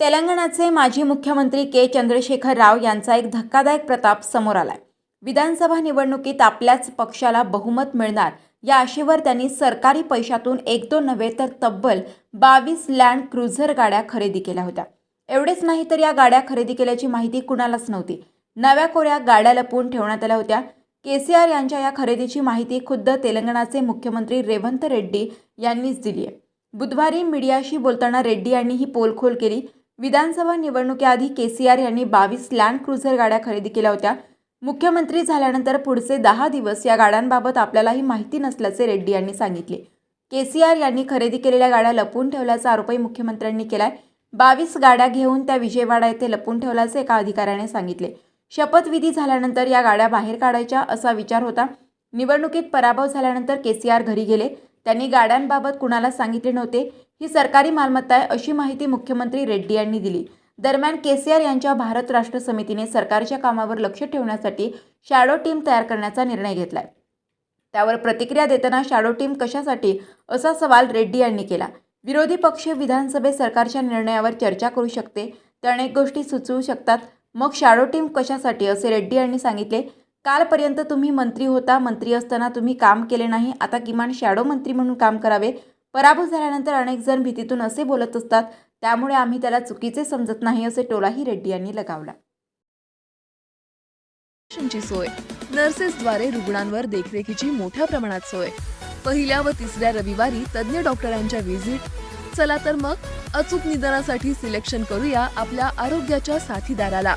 तेलंगणाचे माजी मुख्यमंत्री के. चंद्रशेखर राव यांचा एक धक्कादायक प्रताप समोर आलाय. विधानसभा निवडणुकीत आपल्याच पक्षाला बहुमत मिळणार या आशेवर त्यांनी सरकारी पैशातून एक दोन नव्हे तर तब्बल बावीस लँड क्रुझर गाड्या खरेदी केल्या होत्या. एवढेच नाही तर या गाड्या खरेदी केल्याची माहिती कुणालाच नव्हती. नव्या कोऱ्या गाड्या लपवून ठेवण्यात आल्या होत्या. के सी आर यांच्या या खरेदीची माहिती खुद्द तेलंगणाचे मुख्यमंत्री रेवंत रेड्डी यांनीच दिली आहे बुधवारी मीडियाशी बोलताना रेड्डी यांनी ही पोलखोल केली. विधानसभा निवडणुकीआधी के सी आर यांनी बावीस लँड क्रुझर गाड्या खरेदी केल्या होत्या. मुख्यमंत्री झाल्यानंतर पुढचे दहा दिवस या गाड्यांबाबत आपल्यालाही माहिती नसल्याचे रेड्डी यांनी सांगितले. के सी आर यांनी खरेदी केलेल्या गाड्या लपवून ठेवल्याचा आरोपही मुख्यमंत्र्यांनी केलाय. बावीस गाड्या घेऊन त्या विजयवाडा येथे लपवून ठेवल्याचे एका अधिकाऱ्याने सांगितले. शपथविधी झाल्यानंतर या गाड्या बाहेर काढायच्या असा विचार होता. निवडणुकीत पराभव झाल्यानंतर के सी आर घरी गेले. त्यांनी गाड्यांबाबत कुणाला सांगितले नव्हते ही सरकारी मालमत्ता आहे अशी माहिती मुख्यमंत्री रेड्डी यांनी दिली. दरम्यान के सी आर यांच्या भारत राष्ट्र समितीने सरकारच्या कामावर लक्ष ठेवण्यासाठी शॅडो टीम तयार करण्याचा निर्णय घेतलाय. त्यावर प्रतिक्रिया देताना शॅडो टीम कशासाठी असा सवाल रेड्डी यांनी केला. विरोधी पक्ष विधानसभेत सरकारच्या निर्णयावर चर्चा करू शकते ते अनेक गोष्टी सुचवू शकतात. मग शॅडो टीम कशासाठी असे रेड्डी यांनी सांगितले कालपर्यंत तुम्ही मंत्री होता मंत्री असताना तुम्ही काम केले नाही आता किमान शॅडो मंत्री म्हणून काम करावे. पराभूत झाल्यानंतर अनेक जण भीतीतून असे बोलत असतात त्यामुळे आम्ही त्याला चुकीचे समजत नाही असे टोलाही रेड्डी यांनी लगावला. सोय. नर्सेसद्वारे रुग्णांवर देखरेखीची मोठ्या प्रमाणात सोय. पहिल्या व तिसऱ्या रविवारी तज्ज्ञ डॉक्टरांच्या व्हिजिट. चला तर मग अचूक निदानासाठी सिलेक्शन करूया आपल्या आरोग्याच्या साथीदाराला.